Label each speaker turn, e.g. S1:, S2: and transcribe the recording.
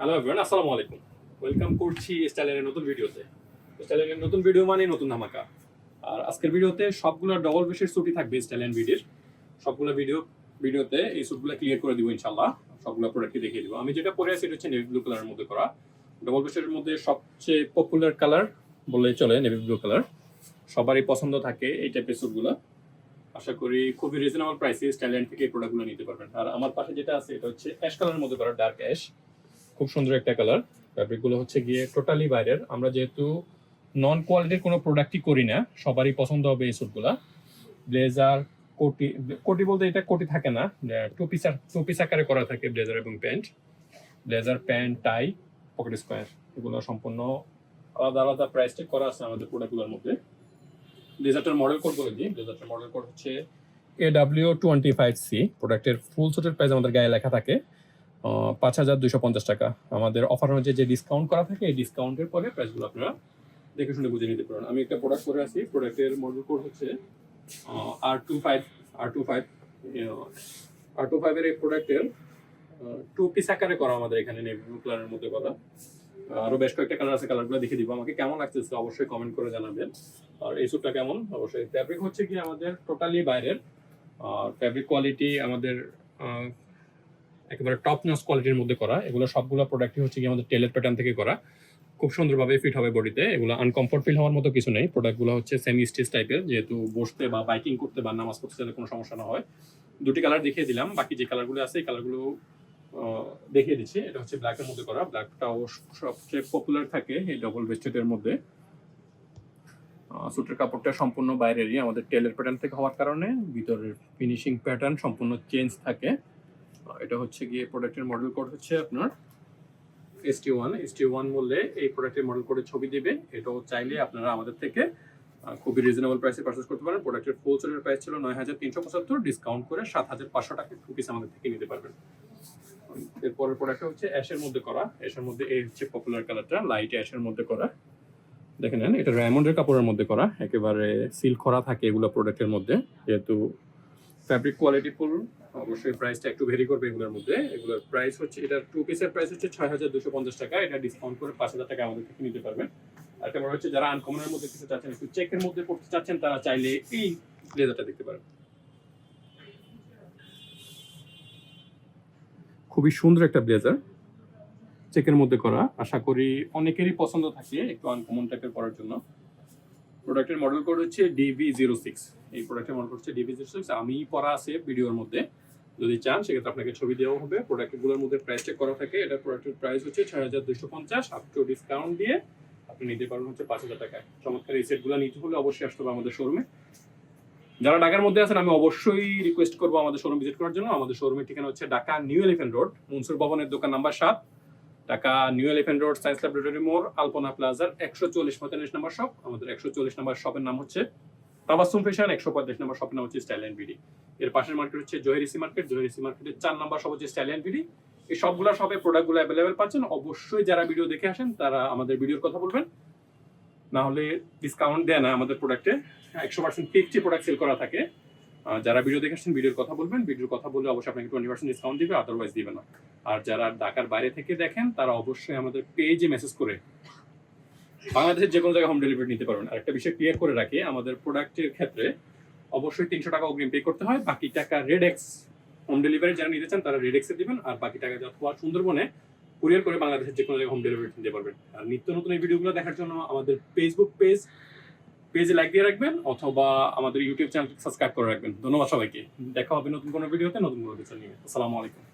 S1: Hello everyone আসসালামু আলাইকুম welcome করছি স্টাইলের নতুন ভিডিওতে স্টাইলের নতুন ভিডিও মানে নতুন ধামাকা। আর আজকের ভিডিওতে সবগুলো ডবল বেশের ছুটি থাকবে স্টাইলেন ভিডিওর সবগুলো ভিডিও ভিডিওতে এই স্যুটগুলো ক্লিয়ার করে দিব ইনশাল্লাহ সবগুলো প্রোডাক্টই দেখিয়ে দিব। আমি যেটা পরে আছি, এটা হচ্ছে নেভি ব্লু কালারের মধ্যে করা। ডবল বেশের মধ্যে সবচেয়ে পপুলার কালার বলে চলে নেভি ব্লু কালার সবারই পছন্দ থাকে এই টাইপের স্যুটগুলো আশা করি খুবই রিজনেবল প্রাইসে স্টাইল্যান্ড থেকে এই প্রোডাক্টগুলো নিতে পারবেন। আর আমার পাশে যেটা আছে, এটা হচ্ছে অ্যাশ কালারের মধ্যে করা ডার্ক অ্যাশ খুব সুন্দর একটা কালার ফ্যাব্রিকগুলো হচ্ছে গিয়ে টোটালি বাইরের। আমরা যেহেতু নন কোয়ালিটির কোনো প্রোডাক্টই করি না, সবারই পছন্দ হবে এই স্যুটগুলা ব্লেজার কোটি কোটি বলতে এটা কোটি থাকে না। টু পিস টু পিস আকারে করা থাকে ব্লেজার এবং pant blazer pant tie pocket square এগুলো সম্পূর্ণ আলাদা আলাদা প্রাইস করা আছে আমাদের প্রোডাক্টগুলোর মধ্যে। ব্লেজারটার মডেল কোড বলে দিই। ব্লেজারটার মডেল কোড হচ্ছে A W twenty five C প্রোডাক্টের ফুল সুটের প্রাইস আমাদের গায়ে লেখা থাকে। পাঁচ হাজার দুশো পঞ্চাশ টাকা। আমাদের অফার অনুযায়ী যে ডিসকাউন্ট করা থাকে, এই ডিসকাউন্টের পরে প্রাইসগুলো আপনারা দেখে শুনে বুঝে নিতে পারেন। আমি একটা প্রোডাক্ট করে আছি প্রোডাক্টের মডেল কোড হচ্ছে R two five R two five R two ফাইভের এই প্রোডাক্টের টু পিস আকারে করা আমাদের এখানে নেভি ব্লু কালারের মধ্যে করা। আরও বেশ কয়েকটা কালার আছে কালারগুলো দেখে দিব। আমাকে কেমন লাগতেছে অবশ্যই কমেন্ট করে জানাবেন। আর এই স্যুটটা কেমন? অবশ্যই। ফ্যাব্রিক হচ্ছে কি আমাদের টোটালি বাইরের, আর ফ্যাব্রিক কোয়ালিটি আমাদের একেবারে টপ নস কোয়ালিটির মধ্যে করা। এগুলো সবগুলো প্রোডাক্টই হচ্ছে কি আমাদের টেলের প্যাটার্ন থেকে করা। খুব সুন্দরভাবে ফিট হবে বডিতে এগুলো আনকমফোর্ট ফিল হওয়ার মতো কিছু নেই। প্রোডাক্টগুলো হচ্ছে সেমি স্টিচ টাইপের যেহেতু বসতে বা বাইকিং করতে বা নামাজ পড়তে যাতে কোনো সমস্যা না হয়। দুটি কালার দেখিয়ে দিলাম। বাকি যে কালারগুলো আছে, এই কালারগুলো দেখিয়ে দিচ্ছি। এটা হচ্ছে ব্ল্যাকের মধ্যে করা। ব্ল্যাকটাও সবচেয়ে পপুলার থাকে এই ডবল বেস্টেডের মধ্যে। স্যুটের কাপড়টা সম্পূর্ণ বাইরেরই। আমাদের টেলের প্যাটার্ন থেকে হওয়ার কারণে ভিতরের ফিনিশিং প্যাটার্ন সম্পূর্ণ চেঞ্জ থাকে। এটা হচ্ছে গিয়ে প্রোডাক্টের মডেল কোড হচ্ছে আপনার S T one S T one বললে এই প্রোডাক্টের মডেল কোডের ছবি দিবে। এটাও চাইলে আপনারা আমাদের থেকে খুবই রিজনেবল প্রাইসে পারচেস করতে পারেন। প্রোডাক্টের ফুল সেলের প্রাইস ছিল নয় হাজার তিনশো পঁচাত্তর ডিসকাউন্ট করে সাত হাজার পাঁচশো টাকা টু পিস আমাদের থেকে নিতে পারবেন। এরপরের প্রোডাক্টটা হচ্ছে অ্যাশের মধ্যে করা। অ্যাশের মধ্যে এই হচ্ছে পপুলার কালারটা লাইট অ্যাশের মধ্যে করা। দেখে নেন, এটা র্যামন্ডের কাপড়ের মধ্যে করা। একেবারে সিল করা থাকে এগুলো প্রোডাক্টের মধ্যে। যেহেতু ফ্যাব্রিক কোয়ালিটি ফুল অবশ্যই প্রাইসটা একটু ভেরি করবে এগুলোর মধ্যে। এগুলোর প্রাইস হচ্ছে, এটা টু পিসের প্রাইস হচ্ছে ছয় হাজার দুশো পঞ্চাশ টাকা। এটা ডিসকাউন্ট করে পাঁচ হাজার টাকা আমাদের থেকে নিতে পারবেন। আর একটা হচ্ছে, যারা আনকমনের মধ্যে কিছু চাচ্ছেন, একটু চেকের মধ্যে পড়তে চাচ্ছেন, তারা চাইলে এই ব্লেজারটা দেখতে পারেন। খুবই সুন্দর একটা ব্লেজার চেকের মধ্যে করা। আশা করি অনেকেরই পছন্দ থাকে একটু আনকমন টাইপের করার জন্য। প্রোডাক্টের মডেল কোড হচ্ছে ডিভি জিরো সিক্স এই প্রোডাক্টের মডেল কোড হচ্ছে ডিভি জিরো সিক্স আমি পরা আছে ভিডিওর মধ্যে। যদি চান, সেক্ষেত্রে আপনাকে ছবি দেওয়া হবে। প্রোডাক্টগুলোর মধ্যে প্রাইস চেক করা থাকে। এটা প্রোডাক্টের প্রাইস হচ্ছে ছয় হাজার দুশো পঞ্চাশ। আপ ডিসকাউন্ট দিয়ে আপনি নিতে পারবেন হচ্ছে পাঁচ হাজার টাকায় চমৎকার এই সেটগুলো নিতে হলে অবশ্যই আসতে হবে আমাদের শোরুমে যারা ঢাকার মধ্যে আছেন, আমি অবশ্যই রিকোয়েস্ট করব আমাদের শোরুম ভিজিট করার জন্য। আমাদের শোরুমের ঠিকানা হচ্ছে Dhaka new elephant road Mansur ভবনের দোকান নাম্বার সাত। Dhaka new elephant road science laboratory মোড়, আলপনা প্লাজার একশো চল্লিশ পঁয়তাল্লিশ নাম্বার শপ। আমাদের একশো চল্লিশ নাম্বার শপের নাম হচ্ছে তাবাসুম ফ্যাশন একশো পঁয়তাল্লিশ নাম্বার শপের নাম হচ্ছে স্টাইল অ্যান্ড বিডি। এর পাশের মার্কেট হচ্ছে জহিরিসি মার্কেট। জহিরিসি মার্কেটের চার নাম্বার শপ হচ্ছে স্টাইল অ্যান্ড বিডি। এই সবগুলো শপে প্রোডাক্টগুলো অ্যাভেলেবেল পাচ্ছেন। অবশ্যই যারা ভিডিও দেখে আসেন, তারা আমাদের ভিডিওর কথা বলবেন। না হলে ডিসকাউন্ট দেয় না আমাদের প্রোডাক্টে একশো পার্সেন্ট ফিফটি প্রোডাক্ট সেল করা থাকে। যারা ভিডিও দেখে আসছেন ভিডিওর কথা বলবেন ভিডিওর কথা বললে অবশ্যই আপনাকে টোয়েন্টি পার্সেন্ট ডিসকাউন্ট দিবে আদারওয়াইজ দিবে না। আর যারা ঢাকার বাইরে থেকে দেখেন, তারা অবশ্যই আমাদের পেজে মেসেজ করে বাংলাদেশের যে কোনো জায়গায় হোম ডেলিভারি নিতে পারবেন। আর একটা বিষয় ক্লিয়ার করে রাখি, আমাদের প্রোডাক্টের ক্ষেত্রে অবশ্যই তিনশো টাকা অগ্রিম পে করতে হয়। বাকি টাকা রেডেক্স হোম ডেলিভারি যারা নিতে চান, তারা রেড রেডেক্সে দিবেন। আর বাকি টাকা অথবা সুন্দরবনে কুরিয়ার করে বাংলাদেশের যে কোনো জায়গায় হোম ডেলিভারি নিতে পারবেন। আর নিত্য নতুন এই ভিডিওগুলো দেখার জন্য আমাদের ফেসবুক পেজ পেজে লাইক দিয়ে রাখবেন অথবা আমাদের ইউটিউব চ্যানেল সাবস্ক্রাইব করে রাখবেন। ধন্যবাদ সবাইকে। দেখা হবে নতুন কোনো ভিডিওতে, নতুন কোনো কিছু নিয়ে আসসালামু আলাইকুম।